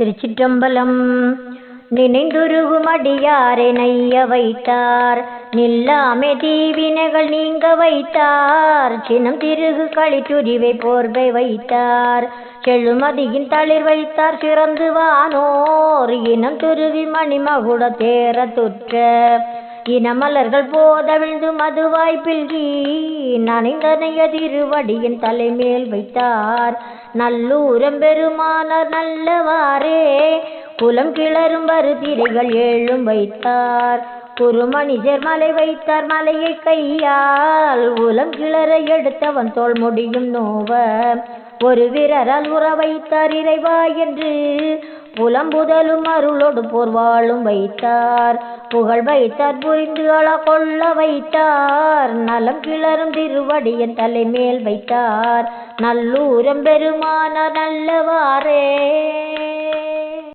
திருச்சிற்றம்பலம். நினைந்துருகும் அடியாரை நைய வைத்தார். நில்லாமே தீவினைகள் நீங்க வைத்தார். சினம் திருகு களித்துரிவை போர்வை வைத்தார். செழுமதியின் தளிர் வைத்தார் சிறந்து வானோர். இனம் துருவி மணிமகுட தேர துற்ற. இனமலர்கள் போதவிழ்ந்து மதுவாய் பில்கி நனைந்தனைய திருவடியின் தலைமேல் வைத்தார். நல்லூரம் பெருமானார் நல்லவாறே குலம் கிளறும் வருதிரைகள் ஏழும் வைத்தார். குருமணிஜர் மலை வைத்தார் மலையை கையால் உலம் கிளற எடுத்தவன் தோல் முடியும் நோவ. ஒரு வீரரால் உற வைத்தார் இறைவா என்று புலம்புதலும் அருளோடு போர்வாளும் வைத்தார். புகழ் வைத்தார் புரிந்து அழ கொள்ள வைத்தார். நலம் கிளறும் திருவடியின் தலைமேல் வைத்தார். நல்லூரம் பெருமானார் நல்லவாறே.